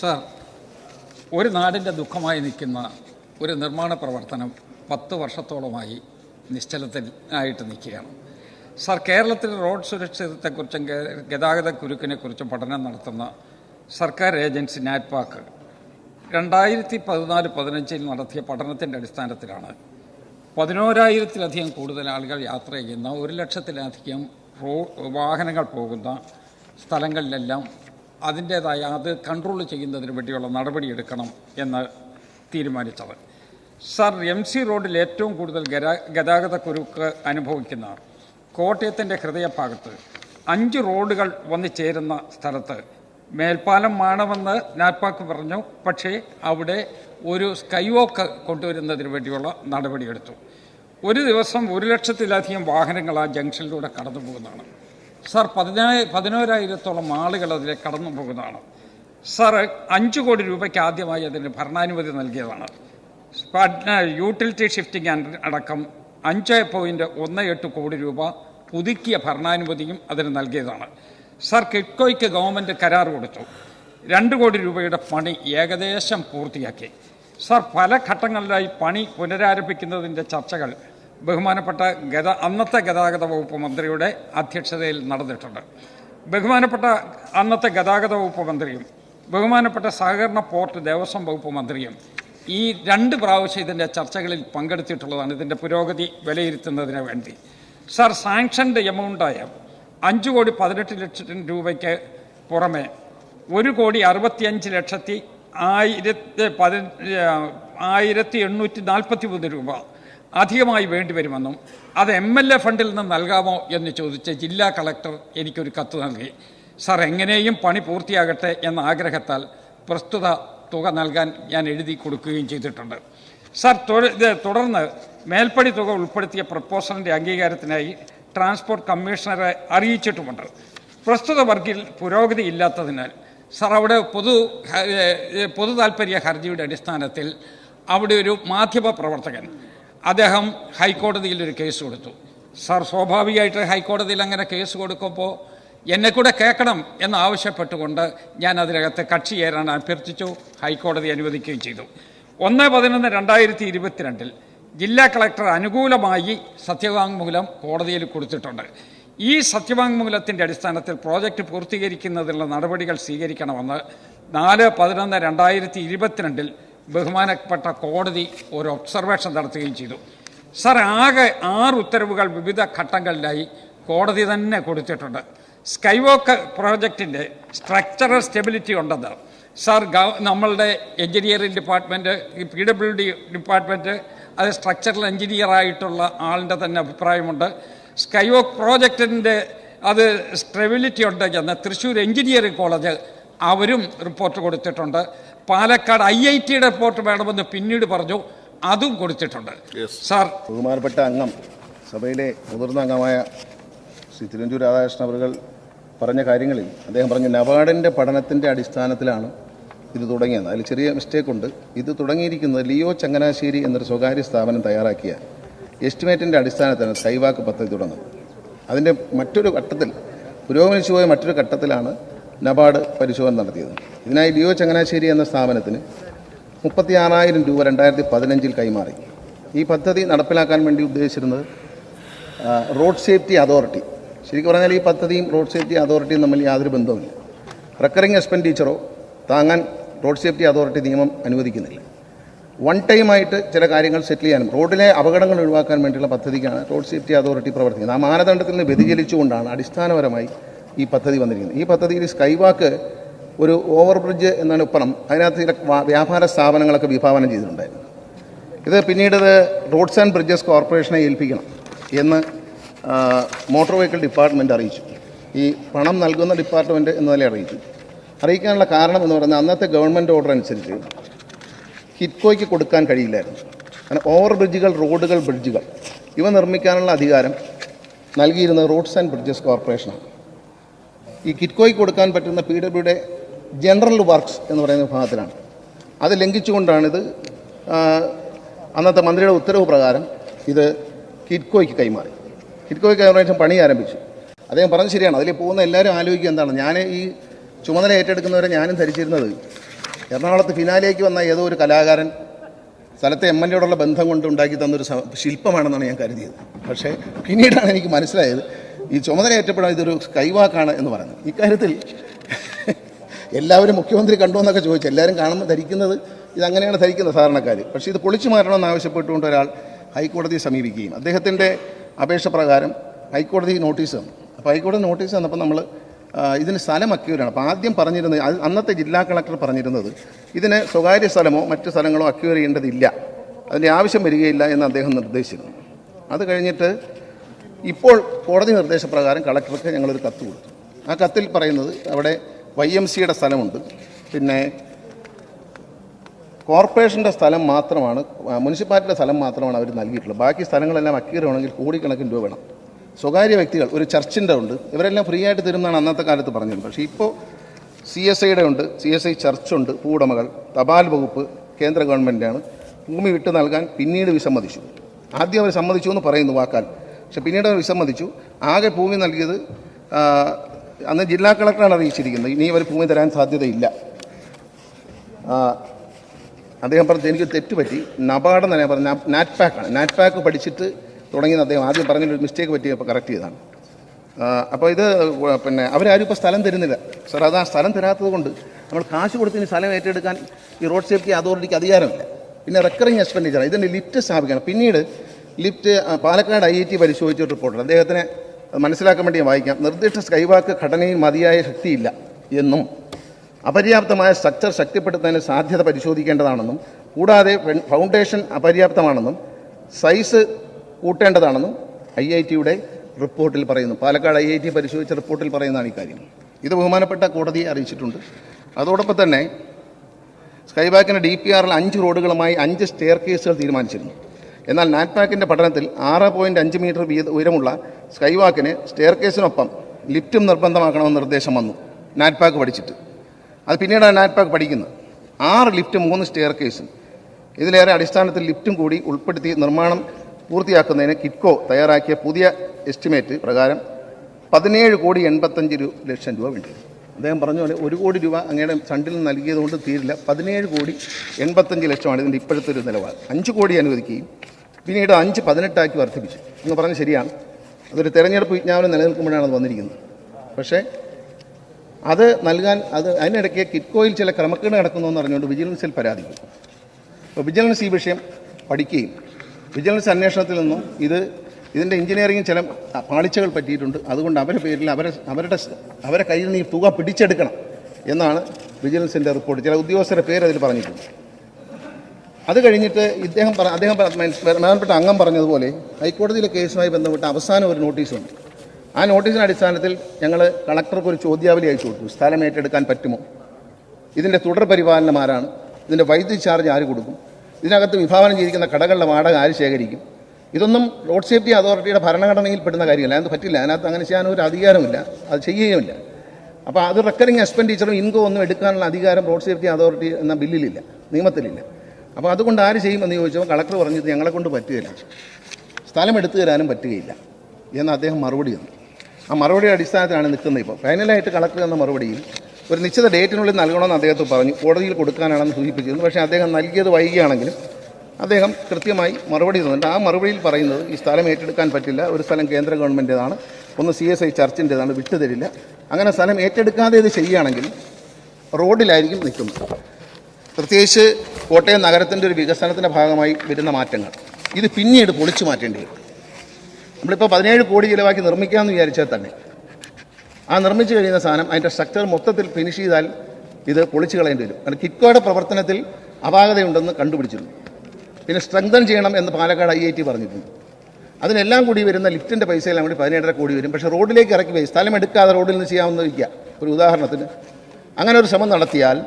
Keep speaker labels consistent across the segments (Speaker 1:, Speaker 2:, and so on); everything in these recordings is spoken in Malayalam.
Speaker 1: സർ ഒരു നാടിന്റെ ദുഃഖമായി നിൽക്കുന്ന ഒരു നിർമ്മാണ പ്രവർത്തനം പത്ത് വർഷത്തോളമായി നിശ്ചലത്തിൽ ആയിട്ട് നിൽക്കുകയാണ്. സാർ കേരളത്തിൽ റോഡ് സുരക്ഷിതത്വത്തെക്കുറിച്ചും ഗ- ഗതാഗത കുരുക്കിനെക്കുറിച്ചും പഠനം നടത്തുന്ന സർക്കാർ ഏജൻസി നാറ്റ്പാക്ക് രണ്ടായിരത്തി പതിനാല് പതിനഞ്ചിൽ നടത്തിയ പഠനത്തിന്റെ അടിസ്ഥാനത്തിലാണ് പതിനോരായിരത്തിലധികം കൂടുതൽ ആളുകൾ യാത്ര ചെയ്യുന്ന ഒരു ലക്ഷത്തിലധികം റോ വാഹനങ്ങൾ പോകുന്ന സ്ഥലങ്ങളിലെല്ലാം അതിന്റേതായ അത് കൺട്രോൾ ചെയ്യുന്നതിന് വേണ്ടിയുള്ള നടപടിയെടുക്കണം എന്ന് തീരുമാനിച്ചത് സർ എം സി റോഡിൽ ഏറ്റവും കൂടുതൽ ഗരാ- ഗതാഗത കുരുക്ക് അനുഭവിക്കുന്ന കോട്ടയത്തിന്റെ ഹൃദയഭാഗത്ത് അഞ്ച് റോഡുകൾ വന്നു ചേരുന്ന സ്ഥലത്ത് മേൽപ്പാലം വേണമെന്ന് നാറ്റ്പാക്ക് പറഞ്ഞു. പക്ഷേ അവിടെ ഒരു സ്കൈ വോക്ക് കൊണ്ടുവരുന്നതിന് വേണ്ടിയുള്ള നടപടിയെടുത്തു ഒരു ദിവസം ഒരു ലക്ഷത്തിലധികം വാഹനങ്ങൾ ആ ജംഗ്ഷനിലൂടെ കടന്നു പോകുന്നതാണ് സാർ പതിനായി പതിനോരായിരത്തോളം ആളുകൾ അതിലെ കടന്നു പോകുന്നതാണ്. സാർ അഞ്ച് കോടി രൂപയ്ക്ക് ആദ്യമായി അതിന് ഭരണാനുമതി നൽകിയതാണ്. യൂട്ടിലിറ്റി ഷിഫ്റ്റിംഗ് അടക്കം അഞ്ച് പോയിന്റ് ഒന്ന് എട്ട് കോടി രൂപ പുതുക്കിയ ഭരണാനുമതിയും അതിന് നൽകിയതാണ്. സാർ കിഡ്കോയ്ക്ക് ഗവൺമെന്റ് കരാർ കൊടുത്തു. രണ്ട് കോടി രൂപയുടെ പണി ഏകദേശം പൂർത്തിയാക്കി. സാർ പല ഘട്ടങ്ങളിലായി പണി പുനരാരംഭിക്കുന്നതിന്റെ ചർച്ചകൾ ബഹുമാനപ്പെട്ട ഗത അന്നത്തെ ഗതാഗത വകുപ്പ് മന്ത്രിയുടെ അധ്യക്ഷതയിൽ നടന്നിട്ടുണ്ട്. ബഹുമാനപ്പെട്ട അന്നത്തെ ഗതാഗത വകുപ്പ് മന്ത്രിയും ബഹുമാനപ്പെട്ട സഹകരണ പോർട്ട് ദേവസ്വം വകുപ്പ് മന്ത്രിയും ഈ രണ്ട് പ്രാവശ്യം ഇതിന്റെ ചർച്ചകളിൽ പങ്കെടുത്തിട്ടുള്ളതാണ്. ഇതിന്റെ പുരോഗതി വിലയിരുത്തുന്നതിന് വേണ്ടി. സാർ സാങ്ഷൻഡ് എമൗണ്ടായ അഞ്ച് കോടി പതിനെട്ട് ലക്ഷം രൂപയ്ക്ക് പുറമെ ഒരു കോടി അറുപത്തിയഞ്ച് ലക്ഷത്തി ആയിരത്തി പതി ആയിരത്തി എണ്ണൂറ്റി നാൽപ്പത്തി മൂന്ന് രൂപ അധികമായി വേണ്ടിവരുമെന്നും അത് എം എൽ എ ഫണ്ടിൽ നിന്ന് നൽകാമോ എന്ന് ചോദിച്ച് ജില്ലാ കളക്ടർ എനിക്കൊരു കത്ത് നൽകി. സാർ എങ്ങനെയും പണി പൂർത്തിയാകട്ടെ എന്ന ആഗ്രഹത്താൽ പ്രസ്തുത തുക നൽകാൻ ഞാൻ എഴുതി കൊടുക്കുകയും ചെയ്തിട്ടുണ്ട്. സാർ തുടർന്ന് മേൽപ്പടി തുക ഉൾപ്പെടുത്തിയ പ്രപ്പോസലിന്റെ അംഗീകാരത്തിനായി ട്രാൻസ്പോർട്ട് കമ്മീഷണറെ അറിയിച്ചിട്ടുമുണ്ട്. പ്രസ്തുത വർക്കിൽ പുരോഗതി ഇല്ലാത്തതിനാൽ സാർ അവിടെ പൊതു പൊതു താൽപ്പര്യ ഹർജിയുടെ അടിസ്ഥാനത്തിൽ അവിടെ ഒരു മാധ്യമ പ്രവർത്തകൻ അദ്ദേഹം ഹൈക്കോടതിയിൽ ഒരു കേസ് കൊടുത്തു. സാർ സ്വാഭാവികമായിട്ട് ഹൈക്കോടതിയിൽ അങ്ങനെ കേസ് കൊടുക്കുമ്പോൾ എന്നെ കൂടെ കേൾക്കണം എന്നാവശ്യപ്പെട്ടുകൊണ്ട് ഞാൻ അതിനകത്ത് കക്ഷി ചേരാൻ അഭ്യർത്ഥിച്ചു ഹൈക്കോടതി അനുവദിക്കുകയും ചെയ്തു. ഒന്ന് പതിനൊന്ന് രണ്ടായിരത്തി ഇരുപത്തിരണ്ടിൽ ജില്ലാ കളക്ടർ അനുകൂലമായി സത്യവാങ്മൂലം കോടതിയിൽ കൊടുത്തിട്ടുണ്ട്. ഈ സത്യവാങ്മൂലത്തിന്റെ അടിസ്ഥാനത്തിൽ പ്രോജക്റ്റ് പൂർത്തീകരിക്കുന്നതിനുള്ള നടപടികൾ സ്വീകരിക്കണമെന്ന് നാല് പതിനൊന്ന് രണ്ടായിരത്തി ഇരുപത്തിരണ്ടിൽ ബഹുമാനപ്പെട്ട കോടതി ഒരു ഒബ്സർവേഷൻ നടത്തുകയും ചെയ്തു. സർ ആകെ ആറ് ഉത്തരവുകൾ വിവിധ ഘട്ടങ്ങളിലായി കോടതി തന്നെ കൊടുത്തിട്ടുണ്ട്. സ്കൈവോക്ക് പ്രോജക്റ്റിന്റെ സ്ട്രക്ചറൽ സ്റ്റെബിലിറ്റി ഉണ്ടെന്ന്. സർ നമ്മളുടെ engineering department P W D department അത് സ്ട്രക്ചറൽ എഞ്ചിനീയർ ആയിട്ടുള്ള ആളിന്റെ തന്നെ അഭിപ്രായമുണ്ട്. സ്കൈവോക്ക് പ്രോജക്റ്റിന്റെ അത് സ്റ്റെബിലിറ്റി ഉണ്ട് എന്ന് തൃശ്ശൂർ എഞ്ചിനീയറിംഗ് കോളേജ് അവരും റിപ്പോർട്ട് കൊടുത്തിട്ടുണ്ട്. പാലക്കാട് ഐ ഐ ടിയുടെ റിപ്പോർട്ട് വേണമെന്ന് പിന്നീട് പറഞ്ഞു. അതും കൊടുത്തിട്ടുണ്ട്. സാർ.
Speaker 2: ബഹുമാനപ്പെട്ട അംഗം സഭയിലെ മുതിർന്ന അംഗമായ ശ്രീ തിരുവഞ്ചൂർ രാധാകൃഷ്ണൻ അവർ പറഞ്ഞ കാര്യങ്ങളിൽ അദ്ദേഹം പറഞ്ഞു നബാർഡിന്റെ പഠനത്തിന്റെ അടിസ്ഥാനത്തിലാണ് ഇത് തുടങ്ങിയത്. അതിൽ ചെറിയ മിസ്റ്റേക്ക് ഉണ്ട്. ഇത് തുടങ്ങിയിരിക്കുന്നത് ലിയോ ചങ്ങനാശ്ശേരി എന്നൊരു സ്വകാര്യ സ്ഥാപനം തയ്യാറാക്കിയ എസ്റ്റിമേറ്റിന്റെ അടിസ്ഥാനത്തിലാണ് സൈവാക്ക് പദ്ധതി തുടങ്ങുന്നത്. അതിന്റെ മറ്റൊരു ഘട്ടത്തിൽ പുരോഗമിച്ചു പോയ മറ്റൊരു ഘട്ടത്തിലാണ് നബാർഡ് പരിശോധന നടത്തിയത്. ഇതിനായി ലിയോ ചങ്ങനാശ്ശേരി എന്ന സ്ഥാപനത്തിന് മുപ്പത്തി ആറായിരം രൂപ രണ്ടായിരത്തി പതിനഞ്ചിൽ കൈമാറി. ഈ പദ്ധതി നടപ്പിലാക്കാൻ വേണ്ടി ഉദ്ദേശിച്ചിരുന്നത് റോഡ് സേഫ്റ്റി അതോറിറ്റി. ശരിക്കും പറഞ്ഞാൽ ഈ പദ്ധതിയും റോഡ് സേഫ്റ്റി അതോറിറ്റിയും തമ്മിൽ യാതൊരു ബന്ധവുമില്ല. റെക്കറിംഗ് എക്സ്പെൻഡിച്ചറോ താങ്ങാൻ റോഡ് സേഫ്റ്റി അതോറിറ്റി നിയമം അനുവദിക്കുന്നില്ല. വൺ ടൈമായിട്ട് ചില കാര്യങ്ങൾ സെറ്റിൽ ചെയ്യാനും റോഡിലെ അപകടങ്ങൾ ഒഴിവാക്കാൻ വേണ്ടിയുള്ള പദ്ധതിക്കാണ് റോഡ് സേഫ്റ്റി അതോറിറ്റി പ്രവർത്തിക്കുന്നത്. ആ മാനദണ്ഡത്തിൽ നിന്ന് വ്യതിചലിച്ചുകൊണ്ടാണ് അടിസ്ഥാനപരമായി ഈ പദ്ധതി വന്നിരിക്കുന്നത്. ഈ പദ്ധതിയിൽ സ്കൈവാക്ക് ഒരു ഓവർ ബ്രിഡ്ജ് എന്നതിനൊപ്പം അതിനകത്ത് ചില വ്യാപാര സ്ഥാപനങ്ങളൊക്കെ വിഭാവനം ചെയ്തിട്ടുണ്ടായിരുന്നു. ഇത് പിന്നീട് റോഡ്സ് ആൻഡ് ബ്രിഡ്ജസ് കോർപ്പറേഷനെ ഏൽപ്പിക്കണം എന്ന് മോട്ടോർ വെഹിക്കിൾ ഡിപ്പാർട്ട്മെന്റ് അറിയിച്ചു. ഈ പണം നൽകുന്ന ഡിപ്പാർട്ട്മെന്റ് എന്ന് നില അറിയിച്ചു. അറിയിക്കാനുള്ള കാരണം എന്ന് പറഞ്ഞാൽ അന്നത്തെ ഗവൺമെന്റ് ഓർഡർ അനുസരിച്ച് കിറ്റ്കോയ്ക്ക് കൊടുക്കാൻ കഴിയില്ലായിരുന്നു. കാരണം ഓവർ ബ്രിഡ്ജുകൾ റോഡുകൾ ബ്രിഡ്ജുകൾ ഇവ നിർമ്മിക്കാനുള്ള അധികാരം നൽകിയിരുന്നത് റോഡ്സ് ആൻഡ് ബ്രിഡ്ജസ് കോർപ്പറേഷനാണ്. ഈ കിറ്റ്കോയ്ക്ക് കൊടുക്കാൻ പറ്റുന്ന പി ഡബ്ല്യുടെ ജനറൽ വർക്ക്സ് എന്ന് പറയുന്ന വിഭാഗത്തിലാണ്. അത് ലംഘിച്ചുകൊണ്ടാണിത് അന്നത്തെ മന്ത്രിയുടെ ഉത്തരവ് പ്രകാരം ഇത് കിറ്റ്കോയ്ക്ക് കൈമാറി. കിറ്റ്കോയ്ക്ക് കൈമാറിയ പണി ആരംഭിച്ചു. അദ്ദേഹം പറഞ്ഞു ശരിയാണ്. അതിൽ പോകുന്ന എല്ലാവരും ആലോചിക്കുക എന്താണ്. ഞാൻ ഈ ചുമതല ഏറ്റെടുക്കുന്നവരെ ഞാനും ധരിച്ചിരുന്നത് എറണാകുളത്ത് ഫിനാലേക്ക് വന്ന ഏതോ ഒരു കലാകാരൻ സ്ഥലത്തെ എം എൽ എയോടുള്ള ബന്ധം കൊണ്ട് ഉണ്ടാക്കി തന്നൊരു ശില്പമാണെന്നാണ് ഞാൻ കരുതിയത്. പക്ഷേ പിന്നീടാണ് എനിക്ക് മനസ്സിലായത് ഈ ചുമതല ഏറ്റപ്പെടാൻ ഇതൊരു കൈവാക്കാണ് എന്ന് പറഞ്ഞു ഇക്കാര്യത്തിൽ എല്ലാവരും മുഖ്യമന്ത്രി കണ്ടു എന്നൊക്കെ ചോദിച്ചു. എല്ലാവരും കാണുമ്പോൾ ധരിക്കുന്നത് ഇതങ്ങനെയാണ് ധരിക്കുന്നത് സാധാരണക്കാർ പക്ഷേ ഇത് പൊളിച്ചു മാറ്റണമെന്ന് ആവശ്യപ്പെട്ടുകൊണ്ട് ഒരാൾ ഹൈക്കോടതിയെ സമീപിക്കുകയും അദ്ദേഹത്തിന്റെ അപേക്ഷ പ്രകാരം ഹൈക്കോടതി നോട്ടീസ് തന്നു. അപ്പോൾ ഹൈക്കോടതി നോട്ടീസ് തന്നപ്പോൾ നമ്മൾ ഇതിന് സ്ഥലം അക്യൂരാണ് അപ്പോൾ ആദ്യം പറഞ്ഞിരുന്നത് അന്നത്തെ ജില്ലാ കളക്ടർ പറഞ്ഞിരുന്നത് ഇതിന് സ്വകാര്യ സ്ഥലമോ മറ്റ് സ്ഥലങ്ങളോ അക്യൂർ ചെയ്യേണ്ടതില്ല. അതിന്റെ ആവശ്യം വരികയില്ല എന്ന് അദ്ദേഹം നിർദ്ദേശിച്ചിരുന്നു. അത് കഴിഞ്ഞിട്ട് ഇപ്പോൾ കോടതി നിർദ്ദേശപ്രകാരം കളക്ടർക്ക് ഞങ്ങളൊരു കത്ത് കൊടുത്തു. ആ കത്തിൽ പറയുന്നത് അവിടെ വൈ എം സിയുടെ സ്ഥലമുണ്ട്. പിന്നെ കോർപ്പറേഷന്റെ സ്ഥലം മാത്രമാണ് മുനിസിപ്പാലിറ്റിയുടെ സ്ഥലം മാത്രമാണ് അവർ നൽകിയിട്ടുള്ളത്. ബാക്കി സ്ഥലങ്ങളെല്ലാം അക്കീരമാണെങ്കിൽ കോടിക്കണക്കിന് രൂപ വേണം. സ്വകാര്യ വ്യക്തികൾ ഒരു ചർച്ചിന്റെ ഉണ്ട്. ഇവരെല്ലാം ഫ്രീ ആയിട്ട് തരുന്നതാണ് അന്നത്തെ കാലത്ത് പറഞ്ഞത് പക്ഷേ ഇപ്പോൾ സി എസ് ഐയുടെ ഉണ്ട് സി എസ് ഐ ചർച്ചുണ്ട് ഭൂവുടമകൾ തപാൽ വകുപ്പ് കേന്ദ്ര ഗവൺമെന്റാണ് ഭൂമി വിട്ടു നൽകാൻ പിന്നീട് വിസമ്മതിച്ചു. ആദ്യം അവർ സമ്മതിച്ചു എന്ന് പറയുന്നു വാക്കാൽ. പക്ഷെ പിന്നീട് അവർ വിസമ്മതിച്ചു. ആകെ ഭൂമി നൽകിയത് അന്ന് ജില്ലാ കളക്ടറാണ് അറിയിച്ചിരിക്കുന്നത്. ഇനി അവർ ഭൂമി തരാൻ സാധ്യതയില്ല. അദ്ദേഹം പറഞ്ഞു എനിക്ക് തെറ്റ് പറ്റി. നബാർഡ് എന്നല്ല ഞാൻ പറഞ്ഞു നാറ്റ് പാക്കാണ് നാറ്റ് പാക്ക് പഠിച്ചിട്ട് തുടങ്ങിയത് അദ്ദേഹം ആദ്യം പറഞ്ഞൊരു മിസ്റ്റേക്ക് പറ്റി അപ്പോൾ കറക്റ്റ് ചെയ്താണ് അപ്പോൾ ഇത് പിന്നെ അവരാരും ഇപ്പോൾ സ്ഥലം തരുന്നില്ല. സാർ അത് ആ സ്ഥലം തരാത്തത് കൊണ്ട് നമ്മൾ കാശ് കൊടുത്ത് ഇനി സ്ഥലം ഏറ്റെടുക്കാൻ ഈ റോഡ് സേഫ്റ്റി അതോറിറ്റിക്ക് അധികാരമില്ല. പിന്നെ റെക്കറിങ് എക്സ്പെൻഡിച്ചർ ഇതിന്റെ ലിഫ്റ്റ് സ്ഥാപിക്കണം. പിന്നീട് lift Palakkad I I T പരിശോധിച്ച റിപ്പോർട്ടർ അദ്ദേഹത്തിന് മനസ്സിലാക്കാൻ വേണ്ടി വായിക്കാം. നിർദ്ദിഷ്ട സ്കൈവാക്ക് ഘടനയിൽ മതിയായ ശക്തിയില്ല എന്നും അപര്യാപ്തമായ സ്ട്രക്ചർ ശക്തിപ്പെടുത്തുന്നതിന് സാധ്യത പരിശോധിക്കേണ്ടതാണെന്നും കൂടാതെ ഫൗണ്ടേഷൻ അപര്യാപ്തമാണെന്നും സൈസ് കൂട്ടേണ്ടതാണെന്നും ഐ ഐ ടിയുടെ റിപ്പോർട്ടിൽ പറയുന്നു. പാലക്കാട് ഐ ഐ ടി പരിശോധിച്ച റിപ്പോർട്ടിൽ പറയുന്നതാണ് ഇക്കാര്യം. ഇത് ബഹുമാനപ്പെട്ട കോടതിയെ അറിയിച്ചിട്ടുണ്ട്. അതോടൊപ്പം തന്നെ സ്കൈബാക്കിന്റെ ഡി പി ആറിൽ അഞ്ച് റോഡുകളുമായി അഞ്ച് സ്റ്റെയർ കേസുകൾ തീരുമാനിച്ചിരുന്നു. എന്നാൽ നാറ്റ്പാക്കിന്റെ പഠനത്തിൽ ആറ് പോയിന്റ് അഞ്ച് മീറ്റർ വീത ഉയരമുള്ള സ്കൈവാക്കിന് സ്റ്റെയർ കേസിനൊപ്പം ലിഫ്റ്റും നിർബന്ധമാക്കണമെന്ന് നിർദ്ദേശം വന്നു. നാറ്റ്പാക്ക് പഠിച്ചിട്ട്. അത് പിന്നീടാണ് നാറ്റ്പാക്ക് പഠിക്കുന്നത്. ആറ് ലിഫ്റ്റ് മൂന്ന് സ്റ്റെയർ കേസും ഇതിലേറെ അടിസ്ഥാനത്തിൽ ലിഫ്റ്റും കൂടി ഉൾപ്പെടുത്തി നിർമ്മാണം പൂർത്തിയാക്കുന്നതിന് കിറ്റ്കോ തയ്യാറാക്കിയ പുതിയ എസ്റ്റിമേറ്റ് പ്രകാരം പതിനേഴ് കോടി എൺപത്തഞ്ച് ലക്ഷം രൂപ വേണ്ടി. അദ്ദേഹം പറഞ്ഞ പോലെ ഒരു കോടി രൂപ അങ്ങയുടെ ഫണ്ടിൽ നിന്ന് നൽകിയതുകൊണ്ട് തീരില്ല. പതിനേഴ് കോടി എൺപത്തഞ്ച് ലക്ഷമാണ് ഇതിന്റെ ഇപ്പോഴത്തെ ഒരു നിലപാട് അഞ്ച് കോടി അനുവദിക്കുകയും പിന്നീട് അഞ്ച് പതിനെട്ടാക്കി വർദ്ധിപ്പിച്ചു. എന്ന് പറഞ്ഞ് ശരിയാണ്. അതൊരു തെരഞ്ഞെടുപ്പ് വിജ്ഞാപനം നിലനിൽക്കുമ്പോഴാണ് അത് വന്നിരിക്കുന്നത്. പക്ഷേ അത് നൽകാൻ അത് അതിനിടയ്ക്ക് കിറ്റ്കോയിൽ ചില ക്രമക്കേട് നടക്കുന്നു എന്ന് പറഞ്ഞുകൊണ്ട് വിജിലൻസിൽ പരാതി അപ്പോൾ വിജിലൻസ് ഈ വിഷയം പഠിക്കുകയും വിജിലൻസ് അന്വേഷണത്തിൽ നിന്നും ഇത് ഇതിന്റെ എഞ്ചിനീയറിംഗ് ചില പാളിച്ചകൾ പറ്റിയിട്ടുണ്ട്. അതുകൊണ്ട് അവരുടെ പേരിൽ അവരെ അവരുടെ അവരെ കയ്യിൽ നിന്ന് ഈ തുക പിടിച്ചെടുക്കണം എന്നാണ് വിജിലൻസിന്റെ റിപ്പോർട്ട്. ചില ഉദ്യോഗസ്ഥരുടെ പേര് അതിൽ പറഞ്ഞിട്ടുണ്ട്. അത് കഴിഞ്ഞിട്ട് ഇദ്ദേഹം അദ്ദേഹം പ്രധാനപ്പെട്ട അംഗം പറഞ്ഞതുപോലെ ഹൈക്കോടതിയിലെ കേസുമായി ബന്ധപ്പെട്ട് അവസാനം ഒരു നോട്ടീസുണ്ട്. ആ നോട്ടീസിന്റെ അടിസ്ഥാനത്തിൽ ഞങ്ങൾ കളക്ടർക്ക് ഒരു ചോദ്യാവലി അയച്ചു കൊടുത്തു. സ്ഥലം ഏറ്റെടുക്കാൻ പറ്റുമോ? ഇതിന്റെ തുടർ പരിപാലനം ആരാണ്? ഇതിന്റെ വൈദ്യുതി ചാർജ് ആര് കൊടുക്കും? ഇതിനകത്ത് വിഭാവനം ചെയ്തിരിക്കുന്ന കടകളുടെ വാടക ആര് ശേഖരിക്കും? ഇതൊന്നും റോഡ് സേഫ്റ്റി അതോറിറ്റിയുടെ ഭരണഘടനയിൽ പെടുന്ന കാര്യമല്ല. അത് പറ്റില്ല. അതിനകത്ത് അങ്ങനെ ചെയ്യാൻ ഒരു അധികാരമില്ല. അത് ചെയ്യുകയുമില്ല. അപ്പോൾ അത് റെക്കറിങ് എക്സ്പെൻഡിച്ചറും ഇൻകോ ഒന്നും എടുക്കാനുള്ള അധികാരം റോഡ് സേഫ്റ്റി അതോറിറ്റി എന്ന ബില്ലിലില്ല. നിയമത്തിലില്ല. അപ്പോൾ അതുകൊണ്ട് ആര് ചെയ്യുമെന്ന് ചോദിച്ചപ്പോൾ കളക്ടർ പറഞ്ഞത് ഞങ്ങളെ കൊണ്ട് പറ്റുകയില്ല. സ്ഥലം എടുത്തു തരാനും പറ്റുകയില്ല എന്ന് അദ്ദേഹം മറുപടി തന്നു. ആ മറുപടിയുടെ അടിസ്ഥാനത്തിലാണ് നിൽക്കുന്നത് ഇപ്പോൾ ഫൈനലായിട്ട് കളക്ടർ എന്ന മറുപടിയിൽ ഒരു നിശ്ചിത ഡേറ്റിനുള്ളിൽ നൽകണമെന്ന് അദ്ദേഹത്തെ പറഞ്ഞു. കോടതിയിൽ കൊടുക്കാനാണെന്ന് സൂചിപ്പിച്ചിരുന്നു. പക്ഷേ അദ്ദേഹം നൽകിയത് വൈകിയാണെങ്കിലും അദ്ദേഹം കൃത്യമായി മറുപടി തന്നിട്ട് ആ മറുപടിയിൽ പറയുന്നത് ഈ സ്ഥലം ഏറ്റെടുക്കാൻ പറ്റില്ല. ഒരു സ്ഥലം കേന്ദ്ര ഗവൺമെന്റേതാണ് ഒന്ന് സി എസ് ഐ ചർച്ചിന്റെതാണ് വിട്ടുതരില്ല അങ്ങനെ സ്ഥലം ഏറ്റെടുക്കാതെ ഇത് ചെയ്യുകയാണെങ്കിൽ റോഡിലായിരിക്കും നിൽക്കുന്നത്. പ്രത്യേകിച്ച് കോട്ടയം നഗരത്തിന്റെ ഒരു വികസനത്തിന്റെ ഭാഗമായി വരുന്ന മാറ്റങ്ങൾ. ഇത് പിന്നീട് പൊളിച്ചു മാറ്റേണ്ടി വരും. നമ്മളിപ്പോൾ പതിനേഴ് കോടി ചിലവാക്കി നിർമ്മിക്കാമെന്ന് വിചാരിച്ചാൽ തന്നെ ആ നിർമ്മിച്ചു കഴിയുന്ന സാധനം അതിന്റെ സ്ട്രക്ചർ മൊത്തത്തിൽ ഫിനിഷ് ചെയ്താൽ ഇത് പൊളിച്ചു കളയേണ്ടി വരും. കാരണം കിറ്റ്കോയുടെ പ്രവർത്തനത്തിൽ അപാകതയുണ്ടെന്ന് കണ്ടുപിടിച്ചിരുന്നു. പിന്നെ സ്ട്രെങ്തൻ ചെയ്യണം എന്ന് പാലക്കാട് ഐ ഐ ടി പറഞ്ഞിട്ടുണ്ട് അതിനെല്ലാം കൂടി വരുന്ന ലിഫ്റ്റിന്റെ പൈസയെല്ലാം കൂടി പതിനേഴര കോടി വരും. പക്ഷേ റോഡിലേക്ക് ഇറക്കി പോയി. സ്ഥലം എടുക്കാതെ റോഡിൽ നിന്ന് ചെയ്യാമെന്ന് വയ്ക്കുക ഒരു ഉദാഹരണത്തിന് അങ്ങനെ ഒരു ശ്രമം നടത്തിയാൽ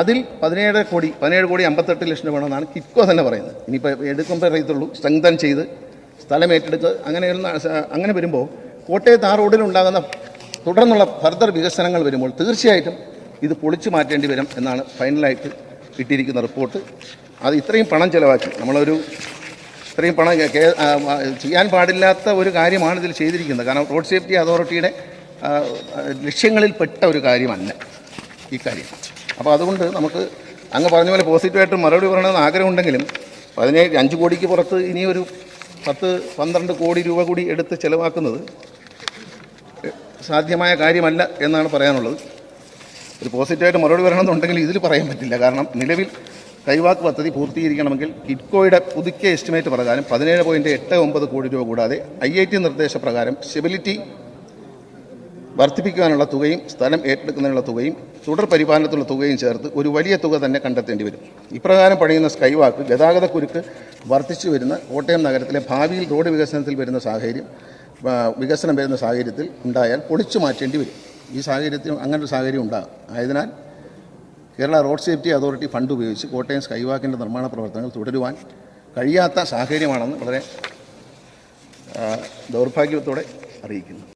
Speaker 2: അതിൽ പതിനേഴ് കോടി പതിനേഴ് കോടി അമ്പത്തെട്ട് ലക്ഷം രൂപ വേണമെന്നാണ് കിറ്റ്കോ തന്നെ പറയുന്നത്. ഇനിയിപ്പോൾ എടുക്കുമ്പോൾ അറിയത്തുള്ളൂ സ്ട്രെങ്തൻ ചെയ്ത് സ്ഥലം ഏറ്റെടുത്ത് അങ്ങനെ അങ്ങനെ വരുമ്പോൾ കോട്ടയത്ത് ആ റോഡിലുണ്ടാകുന്ന തുടർന്നുള്ള ഫർദർ വികസനങ്ങൾ വരുമ്പോൾ തീർച്ചയായിട്ടും ഇത് പൊളിച്ചു മാറ്റേണ്ടി വരും എന്നാണ് ഫൈനലായിട്ട് കിട്ടിയിരിക്കുന്ന റിപ്പോർട്ട് അത് ഇത്രയും പണം ചിലവാക്കി. നമ്മളൊരു ഇത്രയും പണം ചെയ്യാൻ പാടില്ലാത്ത ഒരു കാര്യമാണ് ഇതിൽ ചെയ്തിരിക്കുന്നത്. കാരണം റോഡ് സേഫ്റ്റി അതോറിറ്റിയുടെ ലക്ഷ്യങ്ങളിൽ ലക്ഷ്യങ്ങളിൽപ്പെട്ട ഒരു കാര്യമല്ല ഈ കാര്യം. അപ്പോൾ അതുകൊണ്ട് നമുക്ക് അങ്ങ് പറഞ്ഞ പോലെ പോസിറ്റീവായിട്ട് മറുപടി പറയണമെന്ന് ആഗ്രഹമുണ്ടെങ്കിലും പതിനേഴ് അഞ്ച് കോടിക്ക് പുറത്ത് ഇനിയൊരു പത്ത് പന്ത്രണ്ട് കോടി രൂപ കൂടി എടുത്ത് ചിലവാക്കുന്നത് സാധ്യമായ കാര്യമല്ല എന്നാണ് പറയാനുള്ളത്. ഒരു പോസിറ്റീവായിട്ട് മറുപടി പറയണമെന്നുണ്ടെങ്കിൽ ഇതിൽ പറയാൻ പറ്റില്ല. കാരണം നിലവിൽ കൈവാക്ക് പദ്ധതി പൂർത്തീകരിക്കണമെങ്കിൽ കിറ്റ്കോയുടെ പുതുക്കിയ എസ്റ്റിമേറ്റ് പ്രകാരം പതിനേഴ് പോയിന്റ് എട്ട് ഒമ്പത് കോടി രൂപ കൂടാതെ ഐ ഐ ടി നിർദ്ദേശപ്രകാരം സ്റ്റെബിലിറ്റി വർദ്ധിപ്പിക്കാനുള്ള തുകയും സ്ഥലം ഏറ്റെടുക്കുന്നതിനുള്ള തുകയും തുടർ പരിപാലനത്തിനുള്ള തുകയും ചേർത്ത് ഒരു വലിയ തുക തന്നെ കണ്ടെത്തേണ്ടി വരും. ഇപ്രകാരം പണിയുന്ന സ്കൈവാക്ക് ഗതാഗതക്കുരുക്ക് വർദ്ധിച്ചു വരുന്ന കോട്ടയം നഗരത്തിലെ ഭാവിയിൽ റോഡ് വികസനത്തിൽ വരുന്ന സാഹചര്യം വികസനം വരുന്ന സാഹചര്യത്തിൽ ഉണ്ടായാൽ പൊളിച്ചു മാറ്റേണ്ടി വരും. ഈ സാഹചര്യത്തിൽ അങ്ങനൊരു സാഹചര്യം ഉണ്ടാകും. ആയതിനാൽ Kerala road safety authority fund ഉപയോഗിച്ച് കോട്ടയം സ്കൈവാക്കിന്റെ നിർമ്മാണ പ്രവർത്തനങ്ങൾ തുടരുവാൻ കഴിയാത്ത സാഹചര്യമാണെന്ന് വളരെ ദൗർഭാഗ്യത്തോടെ അറിയിക്കുന്നു.